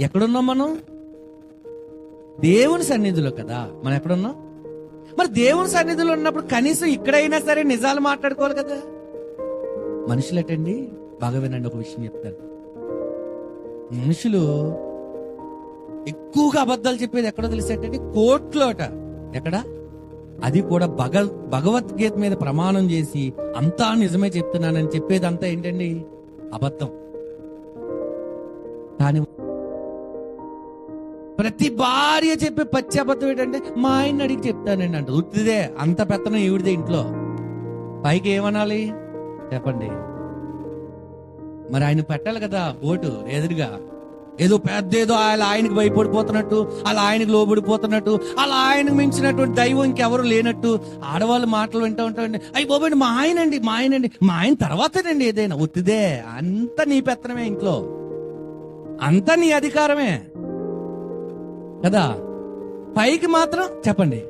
ఎక్కడున్నాం మనం? దేవుని సన్నిధిలో కదా. మనం ఎక్కడున్నాం? మరి దేవుని సన్నిధిలో ఉన్నప్పుడు కనీసం ఇక్కడైనా సరే నిజాలు మాట్లాడుకోవాలి కదా. మనుషులటండి బాగా వినండి ఒక విషయం చెప్తాను. మనుషులు ఎక్కువగా అబద్ధాలు చెప్పేది ఎక్కడో తెలిసేటండి కోట్లోట ఎక్కడ? అది కూడా భగ భగవద్గీత మీద ప్రమాణం చేసి అంతా నిజమే చెప్తున్నానని చెప్పేది అంతా ఏంటండి? అబద్ధం. కానీ ప్రతి భార్య చెప్పే పచ్చి ఏంటంటే మా ఆయన అడిగి చెప్తానండి అంట ఉత్తిదే అంత పెత్తనం ఈవిడిదే ఇంట్లో. పైకి ఏమనాలి? చెప్పండి. మరి ఆయన పెట్టాలి కదా ఓటు ఎదురుగా. ఏదో పెద్ద ఏదో అలా ఆయనకి భయపడిపోతున్నట్టు అలా ఆయనకి లోబడిపోతున్నట్టు అలా ఆయనకు మించినటువంటి దైవం ఇంకెవరు లేనట్టు ఆడవాళ్ళు మాటలు వింటూ ఉంటామండి అయ్యి బాబండి మా ఆయనండి మా ఆయనండి మా ఆయన తర్వాతనండి ఏదైనా. ఒత్తిదే అంత నీ పెత్తనమే ఇంట్లో. అంత నీ అధికారమే. కదా? పైకి మాత్రం చెప్పండి.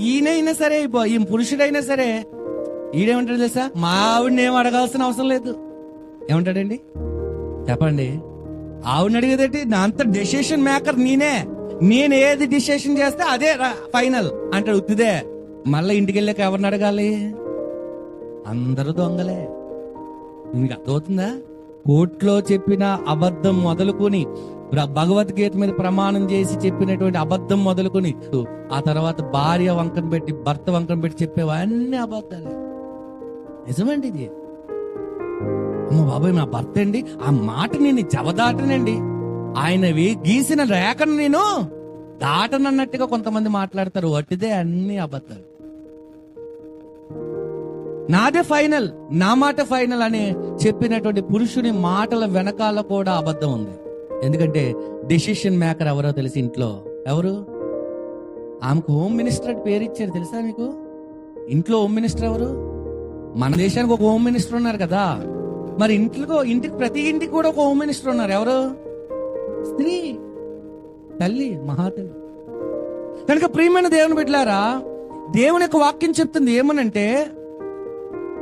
ఈయనైనా సరే ఈ పురుషుడైనా సరే ఈడేమంటాడు తెలుసా? మా ఆవిడని ఏం అడగాల్సిన అవసరం లేదు. ఏమంటాడండి? చెప్పండి. ఆవిడని అడిగేదేంటి? నా అంత డెసిషన్ మేకర్ నేనే. నేను ఏది డిసిషన్ చేస్తే అదే ఫైనల్ అంటాడు ఉత్తిదే. మళ్ళీ ఇంటికి వెళ్ళాక ఎవరిని అడగాలి? అందరూ దొంగలే. నీకు అర్థమవుతుందా? కోర్టులో చెప్పిన అబద్ధం మొదలుకొని భగవద్గీత మీద ప్రమాణం చేసి చెప్పినటువంటి అబద్ధం మొదలుకొని ఆ తర్వాత భార్య వంకన పెట్టి భర్త వంకన పెట్టి చెప్పేవా? అన్ని అబద్ధాలే. నిజమండి ఇది. అమ్మ బాబాయ్ నా భర్త అండి. ఆ మాట నేను జవదాటనండి. ఆయన గీసిన రేఖను నేను దాటనన్నట్టుగా కొంతమంది మాట్లాడతారు. వట్టిదే అన్ని అబద్ధాలు. నాదే ఫైనల్. నా మాట ఫైనల్ అని చెప్పినటువంటి పురుషుని మాటల వెనకాల కూడా అబద్ధం ఉంది. ఎందుకంటే డెసిషన్ మేకర్ ఎవరో తెలిసి ఇంట్లో. ఎవరు? ఆమెకు హోమ్ మినిస్టర్ అని పేరు ఇచ్చారు తెలుసా మీకు? ఇంట్లో హోమ్ మినిస్టర్ ఎవరు? మన దేశానికి ఒక హోమ్ మినిస్టర్ ఉన్నారు కదా. మరి ఇంట్లో ఇంటికి ప్రతి ఇంటికి కూడా ఒక హోమ్ మినిస్టర్ ఉన్నారు. ఎవరు? స్త్రీ. తల్లి మహాతల్లి. కనుక ప్రియమైన దేవుని బిడ్డలారా దేవుని యొక్క వాక్యం చెప్తుంది ఏమనంటే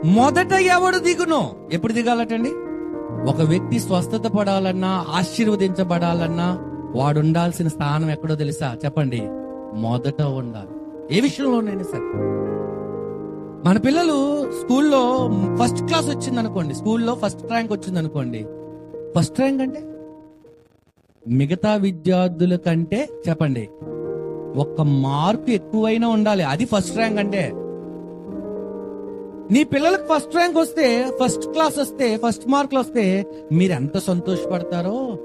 మొదట ఎవడు దిగును? ఎప్పుడు దిగాలటండి? ఒక వ్యక్తి స్వస్థత పడాలన్నా ఆశీర్వదించబడాలన్నా వాడు ఉండాల్సిన స్థానం ఎక్కడో తెలుసా? చెప్పండి. మొదట ఉండాలి. ఏ విషయంలోనైనా సరే. మన పిల్లలు స్కూల్లో ఫస్ట్ క్లాస్ వచ్చింది అనుకోండి స్కూల్లో ఫస్ట్ ర్యాంక్ వచ్చింది అనుకోండి ఫస్ట్ ర్యాంక్ అంటే? మిగతా విద్యార్థుల కంటే చెప్పండి ఒక్క మార్కు ఎక్కువైనా ఉండాలి. అది ఫస్ట్ ర్యాంక్ అంటే. నీ పిల్లలకు ఫస్ట్ ర్యాంక్ వస్తే ఫస్ట్ క్లాస్ వస్తే ఫస్ట్ మార్కులు వస్తే మీరు ఎంత సంతోషపడతారో?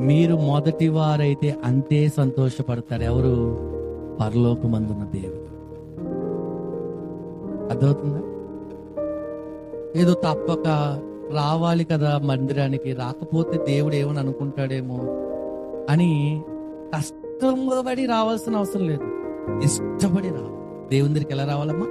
మీరు మొదటి వారైతే అంతే సంతోషపడతారు ఎవరు? పరలోకమందున్న దేవుడు. అర్థమవుతుందా? ఏదో తప్పక రావాలి కదా మందిరానికి రాకపోతే దేవుడు ఏమని అనుకుంటాడేమో అని కష్టంగా పడి రావాల్సిన అవసరం లేదు. ఇష్టపడి రావాలి. దేవుని దగ్గరికి ఎలా రావాలమ్మా?